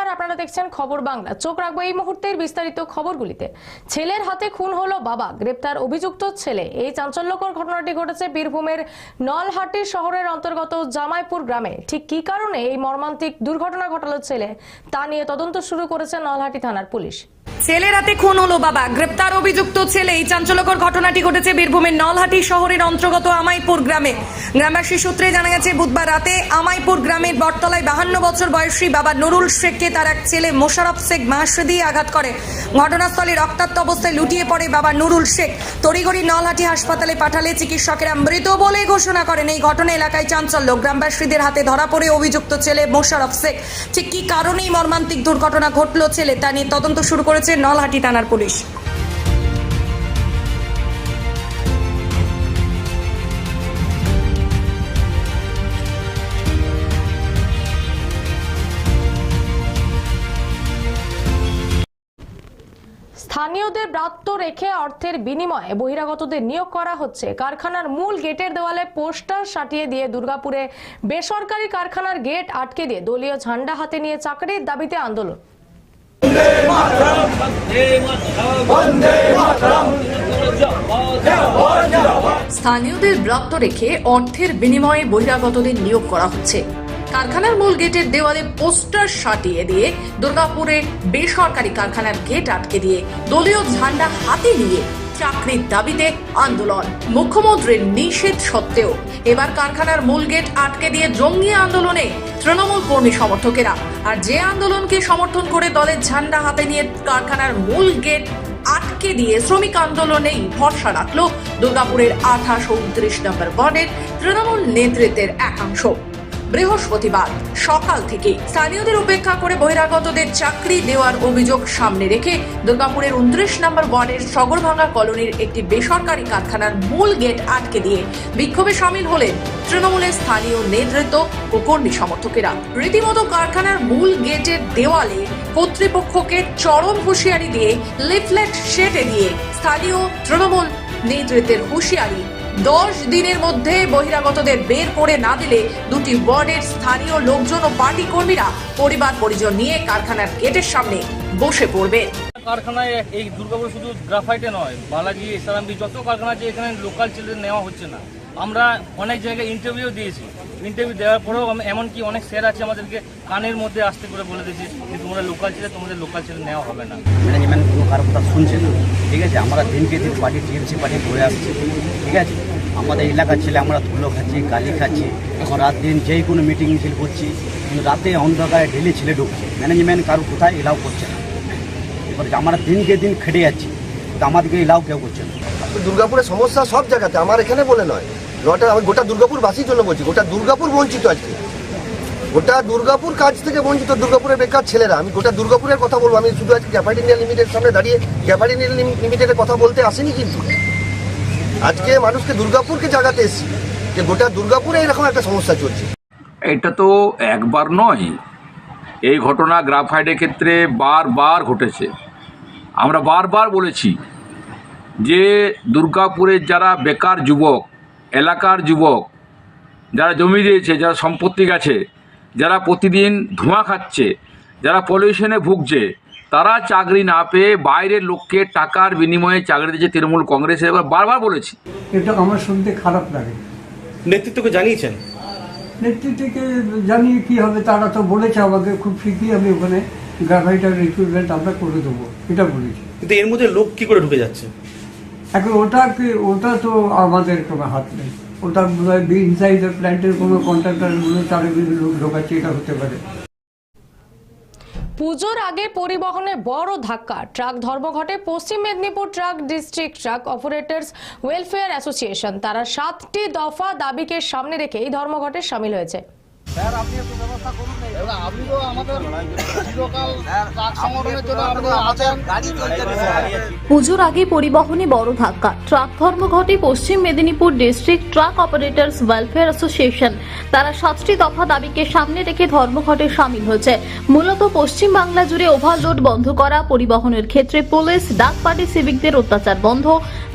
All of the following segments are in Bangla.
আর আপনারা দেখছেন খবর বাংলা। চোখ রাখব এই মুহূর্তের বিস্তারিত খবরগুলিতে। ছেলের হাতে খুন হলো বাবা। গ্রেপ্তার অভিযুক্ত ছেলে। এই চাঞ্চল্যকর ঘটনাটি ঘটেছে বীরভূমের নলহাটি শহরের অন্তর্গত জামাইপুর গ্রামে। ঠিক কি কারণে এই মর্মান্তিক দুর্ঘটনা ঘটালো ছেলে, তা নিয়ে তদন্ত শুরু করেছে নলহাটি থানার পুলিশ। ছেলের হাতে খুন হলো বাবা। গ্রেপ্তার অভিযুক্ত ছেলে। এই চাঞ্চল্যকর ঘটনাটি ঘটেছে বীরভূমের নলহাটি শহরের অন্তর্গত আমাইপুর গ্রামে। গ্রামবাসী সূত্রে জানা গেছে, বুধবার রাতে আমাইপুর গ্রামের বটতলায় বাহান্ন বছর বয়সী বাবা নুরুল শেখকে তার এক ছেলে মোশারফ শেখ মাসে দিয়ে আঘাত করে। ঘটনাস্থলে রক্তাক্ত অবস্থায় লুটিয়ে পড়ে বাবা নুরুল শেখ। তড়িঘড়ি নলহাটি হাসপাতালে পাঠালে চিকিৎসকেরা মৃত বলে ঘোষণা করেন। এই ঘটনা এলাকায় চাঞ্চল্য। গ্রামবাসীদের হাতে ধরা পড়ে অভিযুক্ত ছেলে মোশারফ শেখ। ঠিক কি কারণেই মর্মান্তিক দুর্ঘটনা ঘটলো ছেলে? তা নিয়ে তদন্ত শুরু করেছে নলহাটি থানার পুলিশ। স্থানীয়দের ব্রাত্য রেখে অর্থের বিনিময়ে বহিরাগতদের নিয়োগ করা হচ্ছে। কারখানার মূল গেটের দেওয়ালে পোস্টার সাটিয়ে দিয়ে দুর্গাপুরে বেসরকারি কারখানার গেট আটকে দিয়ে দলীয় ঝান্ডা হাতে নিয়ে চাকরির দাবিতে আন্দোলন। স্থানীয়দের ব্রাত্য রেখে অর্থের বিনিময়ে বহিরাগতদের নিয়োগ করা হচ্ছে। কারখানার মূল গেটের দেওয়ালে পোস্টার সাটিয়ে দিয়ে দুর্গাপুরে বেসরকারি কারখানার গেট আটকে দিয়ে দলীয় ঝান্ডা হাতে নিয়ে চাকরির দাবিতে আন্দোলন। মুখ্যমন্ত্রীর নিষেধ সত্ত্বেও এবার কারখানার মূল গেট আটকে দিয়ে জঙ্গি আন্দোলনে তৃণমূল কর্মী সমর্থকেরা। আর যে আন্দোলনকে সমর্থন করে দলের ঝান্ডা হাতে নিয়ে কারখানার মূল গেট আটকে দিয়ে শ্রমিক আন্দোলনেই ভরসা রাখল দুর্গাপুরের আঠাশ উনত্রিশ নম্বর ওয়ার্ডের তৃণমূল নেতৃত্বের একাংশ। বৃহস্পতিবার। সকাল থেকে স্থানীয়দের উপেক্ষা করে বহিরাগতদের চাকরি দেওয়ার অভিযোগ সামনে রেখে দুর্গাপুরের উনত্রিশ নম্বর ওয়ার্ডের সগরভাঙ্গা কলোনির একটি বেসরকারি কারখানার মূল গেট আটকে দিয়ে বিক্ষোভে সামিল হলেন তৃণমূলের স্থানীয় নেতৃত্ব ও কর্মী সমর্থকেরা। রীতিমতো কারখানার মূল গেটের দেওয়ালে কর্তৃপক্ষকে চরম হুঁশিয়ারি দিয়ে লিফলেট সেটে দিয়ে স্থানীয় তৃণমূল নেতৃত্বের হুঁশিয়ারি দশ দিনের মধ্যে বহিরাগতদের বের করে না দিলে দুটি ওয়ার্ডের স্থানীয় লোকজন ও পার্টি কর্মীরা পরিবার পরিজন নিয়ে কারখানার গেটের সামনে বসে পড়বে। কারখানায় এই দুর্গাপুর শুধু গ্রাফাইটে নয় বালাজি এসআরএমবি যত কারখানা আছে এখানে লোকাল ছেলেদের নেওয়া হচ্ছে না। আমরা অনেক জায়গায় ইন্টারভিউ দিয়েছি। ইন্টারভিউ দেওয়ার পরেও এমনকি অনেক স্যার আছে আমাদেরকে কানের মধ্যে আসতে করে বলে দিয়েছে যে তোমরা লোকাল ছেলে তোমাদের লোকাল ছেলে নেওয়া হবে না। ম্যানেজমেন্ট কোনো কারও কথা শুনছে না। ঠিক আছে আমরা দিনকে দিন পার্টি টিএমসি পার্টি করে আসছি। ঠিক আছে আমাদের এলাকার ছেলে, আমরা ধুলো খাচ্ছি, গালি খাচ্ছি, এখন রাত দিন যেই কোনো মিটিং মিছিল করছি, কিন্তু রাতে অন্ধকারে ঢেলে ছেলে ঢুকছে। ম্যানেজমেন্ট কারও কোথায় এলাও করছে না। এবার আমরা দিনকে দিন খেটে যাচ্ছি আমাদেরকে এলাও কেউ করছে না। দুর্গাপুরের সমস্যা সব জায়গাতে, আমার এখানে বলে নয়। নটা আমি গোটা দুর্গাপুরবাসীর জন্য বলছি, গোটা দুর্গাপুর বঞ্চিত আজকে। গোটা দুর্গাপুর কাজ থেকে বঞ্চিত দুর্গাপুরের বেকার ছেলেরা, আমি গোটা দুর্গাপুরের কথা বলব, আমি শুধু আজকে ক্যাপাইট ইন্ডিয়া লিমিটেড সামনে দাঁড়িয়ে ক্যাপাইট ইন্ডিয়া লিমিটেডের কথা বলতে আসিনি কিন্তু। আজকে মানুষকে দুর্গাপুরকে জাগাতে এসেছি, যে গোটা দুর্গাপুরে এরকম একটা সমস্যা চলছে। এটা তো একবার নয়। এই ঘটনা গ্রাফাইডের ক্ষেত্রে বারবার ঘটেছে। আমরা বারবার বলেছি যে দুর্গাপুরের যারা বেকার যুবক, এলাকার যুবক, যারা জমি দিয়েছে, যারা সম্পত্তি গেছে, যারা প্রতিদিন ধোঁয়া খাচ্ছে, যারা পলিউশনে ভুগছে তারা চাকরি না পেয়ে বাইরের লোককে টাকার বিনিময়ে চাকরি দিয়েছে তৃণমূল কংগ্রেসে এবার বারবার বলেছি। এটা আমার শুনতে খারাপ লাগে। নেতৃত্বকে জানিয়েছেন? নেতৃত্বকে জানিয়ে কি হবে তারা তো বলেছে আমাকে খুব শীঘ্রই আমি ওখানে গ্রাফাইটার রিক্রুটমেন্ট আমরা করে দেবো এটা বলেছি। কিন্তু এর মধ্যে লোক কি করে ঢুকে যাচ্ছে? এখন ওটা কি ওটা তো আমাদের কোনো হাত নেই। ওটা ইনসাইড প্ল্যান্টের কোনো কন্ট্রাক্টর মনে হয় তারা বিভিন্ন লোক ঢোকাচ্ছে এটা হতে পারে। পুজোর আগে পরিবহনে বড় ধাক্কা। Truck ধর্মঘটে Paschim Medinipur truck district truck operators welfare association. তারা সাতটি দফা দাবিকে সামনে রেখে এই ধর্মঘটে সামিল হয়েছে। পুজোর আগে পরিবহনে বড় ধাক্কা। Truck ধর্মঘটে Paschim Medinipur district truck operators welfare association. তারা সাতটি দফা দাবিকে সামনে রেখে ধর্মঘটে সামিল হয়েছে। মূলত পশ্চিম বাংলা জুড়ে ওভারলোড বন্ধ করা পরিবহনের ক্ষেত্রে পুলিশ ডাক পার্টি সিভিকদের অত্যাচার বন্ধ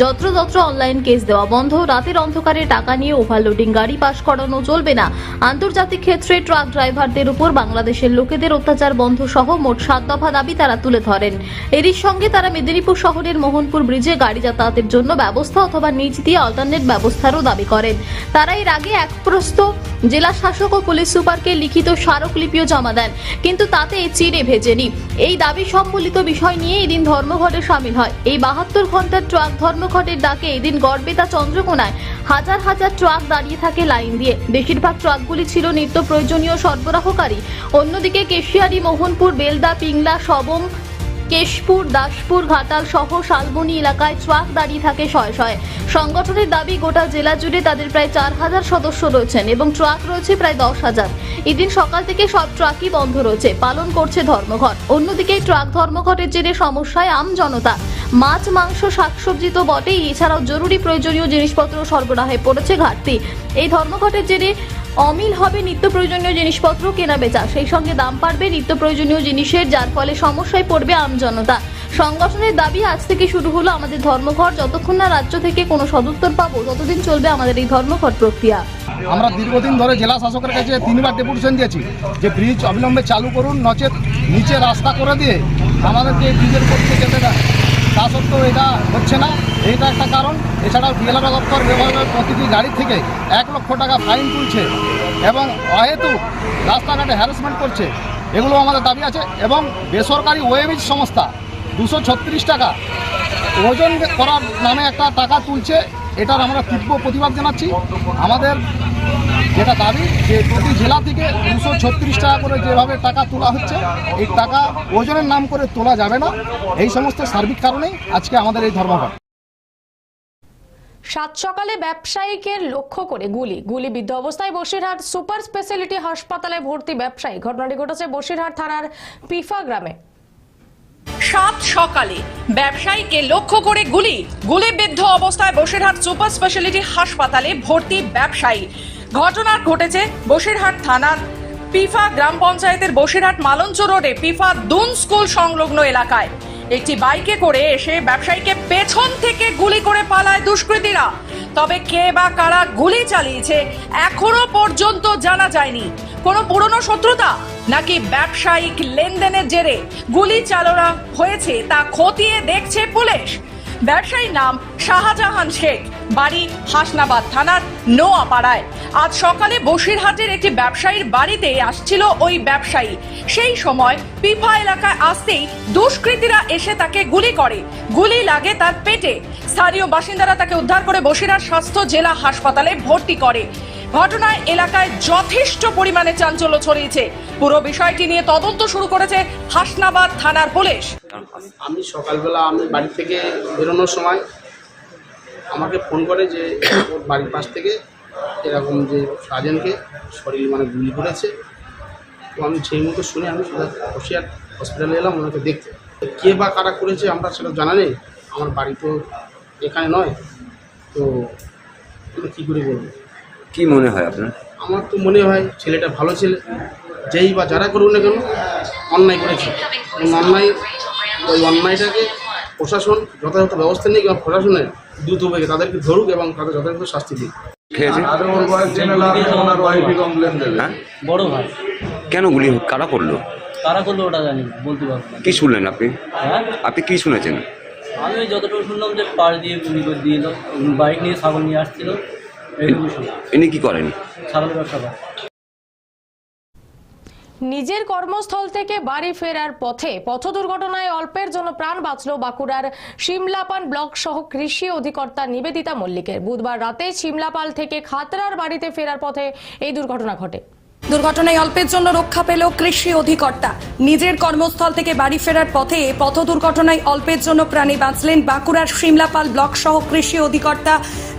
যত্রযত্র অনলাইন কেস দেওয়া বন্ধ রাতের অন্ধকারে টাকা নিয়ে ওভারলোডিং গাড়ি পাশ করানো চলবে না। আন্তর্জাতিক ক্ষেত্রে ট্রাক ড্রাইভারদের উপর বাংলাদেশের লোকেদের অত্যাচার বন্ধ সহ মোট সাত দফা দাবি তারা তুলে ধরেন। এরই সঙ্গে তারা মেদিনীপুর শহরের মোহনপুর ব্রিজে গাড়ি যাতায়াতের জন্য ব্যবস্থা অথবা নিচ দিয়ে অল্টারনেট ব্যবস্থারও দাবি করেন। তারা এর আগে এক প্রস্ত জেলা শাসক ও পুলিশ সুপারকে লিখিত স্মারকলিপিও জমা দেন, কিন্তু তাতে চিড়ে ভেজেনি। এই দাবি সম্বলিত বিষয় নিয়ে এদিন ধর্মঘটে সামিল হয়। এই বাহাত্তর ঘণ্টার ট্রাক ধর্মঘটের ডাকে এদিন গড়বেতা চন্দ্রকোনায় হাজার হাজার ট্রাক দাঁড়িয়ে থাকে লাইন দিয়ে। বেশিরভাগ ট্রাকগুলি ছিল নিত্য প্রয়োজনীয় সরবরাহকারী। অন্যদিকে কেশিয়ারি, মোহনপুর, বেলদা, পিংলা সবং কেশপুর, দাসপুর, ঘাটাল সহ শালবনী এলাকায় ট্রাক দাঁড়িয়ে থাকে শয়ে শয়ে। সংগঠনের দাবি, গোটা জেলা জুড়ে তাদের প্রায় চার হাজার সদস্য রয়েছেন এবং ট্রাক রয়েছে প্রায় দশ হাজার। এদিন সকাল থেকে সব ট্রাকই বন্ধ রয়েছে, পালন করছে ধর্মঘট। অন্যদিকে ট্রাক ধর্মঘটের জেরে সমস্যায় আম জনতা। মাছ, মাংস, শাকসবজি তো বটেই, এছাড়াও জরুরি প্রয়োজনীয় জিনিসপত্র সরবরাহে পড়েছে ঘাটতি। এই ধর্মঘটের জেরে অমিল হবে নিত্য প্রয়োজনীয় জিনিসপত্র কেনা বেচা। সেই সঙ্গে দাম বাড়বে নিত্য প্রয়োজনীয় জিনিসের, যার ফলে সমস্যায় পড়বে আমজনতা সংগঠনের দাবি আজ থেকে শুরু হলো আমাদের ধর্মঘট। যতক্ষণ না রাজ্য থেকে কোনো সদুত্তর পাবো, ততদিন চলবে আমাদের এই ধর্মঘট প্রক্রিয়া। আমরা দীর্ঘদিন ধরে জেলা শাসকের কাছে তিনবার ডেপুটেশন দিয়েছি যে ব্রিজ অবিলম্বে চালু করুন, নচেত নিচে রাস্তা করে দিয়ে আমাদেরকে ব্রিজের করতে যেতে দেন। তা সত্ত্বেও এটা হচ্ছে না, এটা একটা কারণ। এছাড়াও ডিএলআর দপ্তর ব্যবহার প্রতিটি গাড়ি থেকে এক লক্ষ টাকা ফাইন তুলছে এবং অহেতু রাস্তাঘাটে হ্যারাসমেন্ট করছে। এগুলো আমাদের দাবি আছে এবং বেসরকারি ওয়েবিজ সংস্থা দুশো টাকা ওজন করার নামে একটা টাকা তুলছে। এটার আমরা তীব্র প্রতিবাদ জানাচ্ছি। আমাদের যেটা দাবি যে প্রতি জেলা থেকে দুশো ছত্রিশ টাকা করে যেভাবে টাকা তোলা হচ্ছে এই টাকা ওজনের নাম করে তোলা যাবে না। এই সমস্ত সার্বিক কারণেই আজকে আমাদের এই ধর্মঘট। সাত সকালে ব্যবসায়ীকে লক্ষ্য করে গুলি। গুলিবিদ্ধ অবস্থায় বসিরহাট সুপার স্পেশালিটি হাসপাতালে ভর্তি ব্যবসায়ী। ঘটনাটি ঘটেছে বসিরহাট থানার পিফা গ্রামে। সাত সকালে ব্যবসায়ীকে লক্ষ্য করে গুলি। গুলিবিদ্ধ অবস্থায় বসিরহাট সুপার স্পেশালিটি হাসপাতালে ভর্তি ব্যবসায়ী। ঘটনা ঘটেছে বসিরহাট থানার পিফা গ্রাম পঞ্চায়েতের বসিরহাট মালঞ্চ রোডে পিফা দুন স্কুল সংলগ্ন এলাকায়। একটি বাইকে করে এসে ব্যবসায়ীকে পেছন থেকে গুলি করে পালায় দুষ্কৃতীরা। তবে কে বা কারা গুলি চালিয়েছে এখনও পর্যন্ত জানা যায়নি। কোনো পুরনো শত্রুতা নাকি ব্যবসায়িক লেনদেনের জেরে গুলি চালনা হয়েছে তা খতিয়ে দেখছে পুলিশ? ব্যবসায়ীর নাম শাহজাহান শেখ। বাড়ি হাসনাবাদ থানার নোয়াপাড়ায়। আজ সকালে বসিরহাটের একটি ব্যবসায়ীর বাড়িতে আসছিল ওই ব্যবসায়ী। সেই সময় পিফা এলাকায় আসতেই দুষ্কৃতীরা এসে তাকে গুলি করে। গুলি লাগে তার পেটে। স্থানীয় বাসিন্দারা তাকে উদ্ধার করে বসিরহাট স্বাস্থ্য জেলা হাসপাতালে ভর্তি করে। ঘটনায় এলাকায় যথেষ্ট পরিমাণে চাঞ্চল্য ছড়িয়েছে। পুরো বিষয়টি নিয়ে তদন্ত শুরু করেছে হাসনাবাদ থানার পুলিশ। আমি সকালবেলা আমি বাড়ি থেকে বেরোনোর সময় আমাকে ফোন করে যে ওর বাড়ির পাশ থেকে এরকম যে সাজেনকে শরীর মানে গুলি করেছে। তো আমি সেই মতো শুনে আমি সোজা বসিয়ার হসপিটালে এলাম, ওনাকে দেখতে। কে বা কারা করেছে আমরা সেটা জানা নেই, আমার বাড়ি তো এখানে নয়। তো কী করে বলব? কি মনে হয় আপনার? আমার তো মনে হয় ছেলেটা ভালো ছেলে। যেই বা যারা করুক না কেন অন্যায় করেছে। এবং অন্যায় ওই অন্যায়টাকে প্রশাসন যথাযথ ব্যবস্থা নিয়ে কিংবা প্রশাসনের দ্রুত বেগে তাদেরকে ধরুক এবং তাদের যথাযথ শাস্তি দিক। হ্যাঁ? বড় ভাই। কেন গুলি কারা করল? কারা করল ওটা জানি বলতে পারব না। কি শুনলেন আপনি? হ্যাঁ? আপনি কি শুনেছেন? আমি যতটুকু শুনলাম যে পাশ দিয়ে গুলি করে দিয়ে এলো বাইক নিয়ে ছাগল নিয়ে আসছিল। ইনি কি করেন? নিজের কর্মস্থল থেকে বাড়ি ফেরার পথে পথ দুর্ঘটনায় অল্পের জন্য প্রাণ বাঁচল বাঁকুড়ার শিমলাপান ব্লক সহ কৃষি অধিকর্তা নিবেদিতা মল্লিকের। বুধবার রাতে শিমলাপাল থেকে খাতরার বাড়িতে ফেরার পথে এই দুর্ঘটনা ঘটে। দুর্ঘটনায় অল্পের জন্য রক্ষা পেল কৃষি অধিকর্তা। নিজের কর্মস্থল থেকে বাড়ি ফেরার পথে পথ দুর্ঘটনায় অল্পের জন্য প্রাণী বাঁচলেন বাঁকুড়ার শিমলাপাল ব্লক সহ কৃষি অধিকর্তা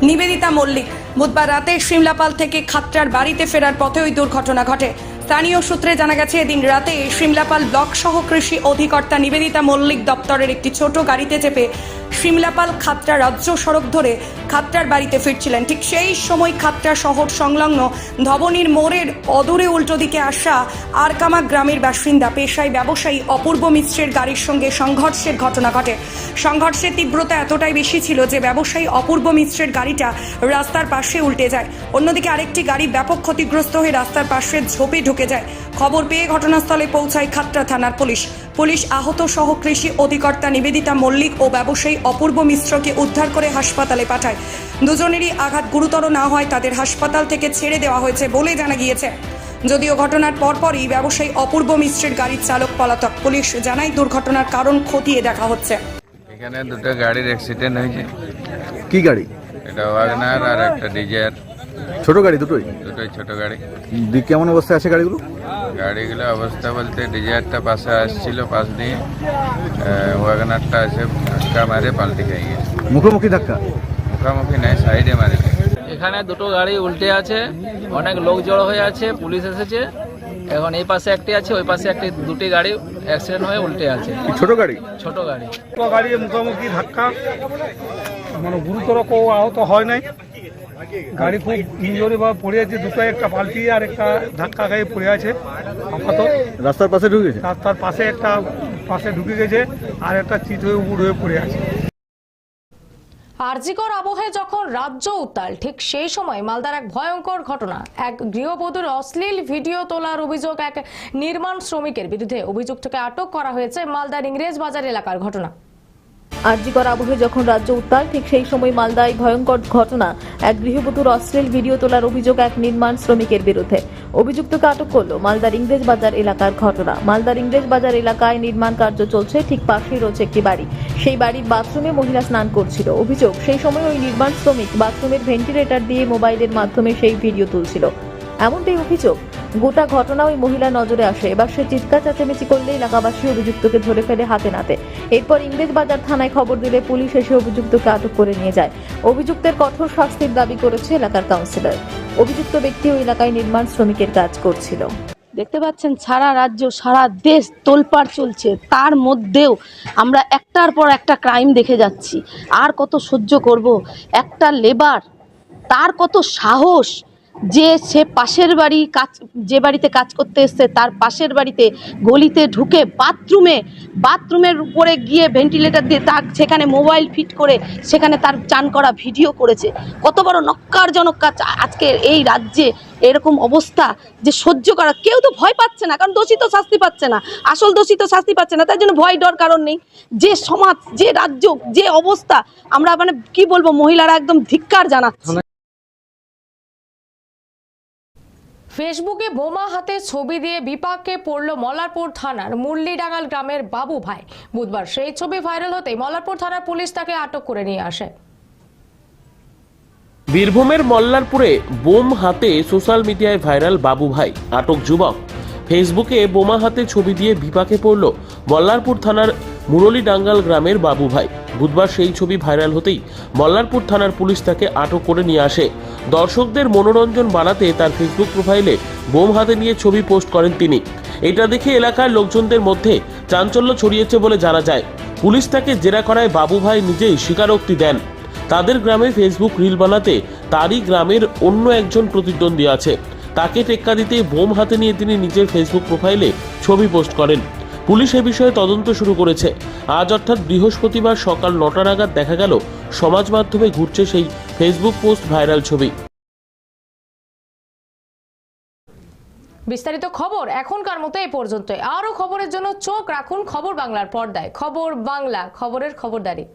নিবেদিতা মল্লিক। বুধবার রাতে শিমলাপাল থেকে খাত্রার বাড়িতে ফেরার পথে ওই দুর্ঘটনা ঘটে। স্থানীয় সূত্রে জানা গেছে, এদিন রাতে শিমলাপাল ব্লক সহ কৃষি অধিকর্তা নিবেদিতা মল্লিক দপ্তরের একটি ছোট গাড়িতে চেপে সিমলাপাল খাতড়া রাজ্য সড়ক ধরে খাতড়ার বাড়িতে ফিরছিলেন। ঠিক সেই সময় খাতড়া শহর সংলগ্ন ধবনীর মোড়ের অদূরে উল্টো দিকে আসা আরকামা গ্রামের বাসিন্দা, পেশায় ব্যবসায়ী অপূর্ব মিশ্রের গাড়ির সঙ্গে সংঘর্ষের ঘটনা ঘটে। সংঘর্ষের তীব্রতা এতটাই বেশি ছিল যে ব্যবসায়ী অপূর্ব মিশ্রের গাড়িটা রাস্তার পাশে উল্টে যায়। অন্যদিকে আরেকটি গাড়ি ব্যাপক ক্ষতিগ্রস্ত হয়ে রাস্তার পাশে ঝোপে ঢুকে যায়। খবর পেয়ে ঘটনাস্থলে পৌঁছায় খাতড়া থানার পুলিশ। পুলিশ আহত সহ কৃষি অধিকর্তা নিবেদিতা মল্লিক ও ব্যবসায়ী অপূর্ব মিশ্রকে উদ্ধার করে হাসপাতালে পাঠায়। দুজনেরই আঘাত গুরুতর না হয় তাদের হাসপাতাল থেকে ছেড়ে দেওয়া হয়েছে বলে জানা গিয়েছে। যদিও ঘটনার পরপরই ব্যবসায়ী অপূর্ব মিশ্রের গাড়ির চালক পলাতক। পুলিশ জানায় দুর্ঘটনার কারণ খতিয়ে দেখা হচ্ছে। এখানে দুটো গাড়ির অ্যাক্সিডেন্ট হয়েছে। কি গাড়ি? এটা ওয়াগনার আর একটা ডিজায়ার। ছোট গাড়ি দুটোই? দুটোই ছোট গাড়ি। কেমন অবস্থায় আছে গাড়িগুলো? গাড়িগুলো অবস্থা বলতে ডিজায়ারটা পাশে আসছিল পাশ দিয়ে আহ, ওয়াগনারটা এসে ধাক্কা মারে পাল্টে খেয়ে গেছে। মুখোমুখি ধাক্কা? মুখোমুখি নেই সাইডে মারেছে এখানে দুটো গাড়ি উল্টে আছে অনেক লোক জড়ো হয়ে আছে পুলিশ এসেছে। এখন এই পাশে একটি আছে ওই পাশে একটি দুটি গাড়ি অ্যাক্সিডেন্ট হয়ে উল্টে আছে। ছোট গাড়ি? ছোট গাড়ি। গাড়ি মুখোমুখি ধাক্কা। মানে গুরুতর কেউ আহত হয় নাই। গাড়ি খুব ইঞ্জুরি বা পড়ে আছে দুটো একটা পাল্টি আর একটা ধাক্কা খেয়ে পড়ে আছে আপাতত। রাস্তার পাশে ঢুকেছে রাস্তার পাশে একটা পাশে ঢুকে গেছে আর একটা চিট হয়ে উপুড় হয়ে পড়ে আছে। আরজিকর আবহে যখন রাজ্য উত্তাল ঠিক সেই সময় মালদার এক ভয়ঙ্কর ঘটনা। এক গৃহবধূর অশ্লীল ভিডিও তোলার অভিযোগ এক নির্মাণ শ্রমিকের বিরুদ্ধে অভিযুক্তকে আটক করা হয়েছে মালদার ইংরেজ বাজার এলাকার ঘটনা। আরজিকর আবহে যখন রাজ্য উত্তাল, ঠিক সেই সময় মালদায় ভয়ঙ্কর ঘটনা। এক গৃহবধূর অশ্লীল ভিডিও তোলার অভিযোগ এক নির্মাণ শ্রমিকের বিরুদ্ধে। অভিযুক্তকে আটক করল মালদার ইংরেজ বাজার এলাকার ঘটনা। মালদার ইংরেজ বাজার এলাকায় নির্মাণ কার্য চলছে, ঠিক পাশেই রয়েছে একটি বাড়ি। সেই বাড়ির বাথরুমে মহিলা স্নান করছিল। অভিযোগ, সেই সময় ওই নির্মাণ শ্রমিক বাথরুমের ভেন্টিলেটর দিয়ে মোবাইলের মাধ্যমে সেই ভিডিও তুলছিল। এমনটাই অভিযোগ। গোটা ঘটনা ওই মহিলা নজরে আসে। এবার সে চিৎকার, চেঁচামেচি করলে এলাকাবাসী অভিযুক্তকে ধরে ফেলে হাতে নাতে। এরপর ইংরেজ বাজার থানায় খবর দিলে পুলিশ এসে অভিযুক্তকে আটক করে নিয়ে যায়। অভিযুক্তের কঠোর শাস্তির দাবি করেছে এলাকার কাউন্সিলর। অভিযুক্ত ব্যক্তি ওই এলাকায় নির্মাণ শ্রমিকের কাজ করছিল। দেখতে পাচ্ছেন, সারা রাজ্য, সারা দেশ তোলপাড় চলছে। তার মধ্যেও আমরা একটার পর একটা ক্রাইম দেখে যাচ্ছি। আর কত সহ্য করব? একটা লেবার তার কত সাহস? যে সে পাশের বাড়ি কাজ, যে বাড়িতে কাজ করতে এসছে, তার পাশের বাড়িতে গলিতে ঢুকে বাথরুমে, বাথরুমের উপরে গিয়ে ভেন্টিলেটর দিয়ে তার সেখানে মোবাইল ফিট করে সেখানে তার চান করা ভিডিও করেছে। কত বড় নক্কারজনক কাজ। আজকে এই রাজ্যে এরকম অবস্থা যে সহ্য করা, কেউ তো ভয় পাচ্ছে না, কারণ দোষী তো শাস্তি পাচ্ছে না। আসল দোষী তো শাস্তি পাচ্ছে না তাই জন্য ভয় ডর কারণ নেই। যে সমাজ, যে রাজ্য, যে অবস্থা, আমরা মানে কি বলব, মহিলারা একদম ধিক্কার জানাচ্ছে। ফেসবুকে বোমা হাতে ছবি দিয়ে বিপাকে পড়ল মলারপুর থানার মুরলিডাঙ্গাল গ্রামের বাবু ভাই। বুধবার সেই ছবি ভাইরাল হতে মলারপুর থানার পুলিশ তাকে আটক করে নিয়ে আসে। বীরভূমের মল্লারপুরে বোম হাতে সোশ্যাল মিডিয়ায় ভাইরাল বাবু ভাই, আটক যুবক। ফেসবুকে বোমা হাতে ছবি দিয়ে বিপাকে পড়ল মল্লারপুর থানার মুরলী ডাঙ্গাল গ্রামের বাবু ভাই। বুধবার সেই ছবি ভাইরাল হতেই মল্লারপুর থানার পুলিশ তাকে আটক করে নিয়ে আসে। দর্শকদের মনোরঞ্জন বাড়াতে তার ফেসবুক প্রোফাইলে বোম হাতে নিয়ে ছবি পোস্ট করেন তিনি। এটা দেখে এলাকার লোকজনদের মধ্যে চাঞ্চল্য ছড়িয়েছে বলে জানা যায়। পুলিশ তাকে জেরা করায় বাবু ভাই নিজেই স্বীকারোক্তি দেন। তাদের গ্রামে ফেসবুক রিল বানাতে তারই গ্রামের অন্য একজন প্রতিদ্বন্দ্বী আছে। তাকে টেক্কা দিতে বোম হাতে নিয়ে তিনি নিজের ফেসবুক প্রোফাইলে ছবি পোস্ট করেন। পুলিশ এ বিষয়ে তদন্ত শুরু করেছে। আজ অর্থাৎ বৃহস্পতিবার সকাল নটা নাগাদ দেখা গেল, সমাজ মাধ্যমে ঘুরছে সেই ফেসবুক পোস্ট ভাইরাল ছবি। বিস্তারিত খবর এখনকার মতো এই পর্যন্ত আরও খবরের জন্য চোখ রাখুন খবর বাংলার পর্দায়। খবর বাংলা, খবরের খবরদারি।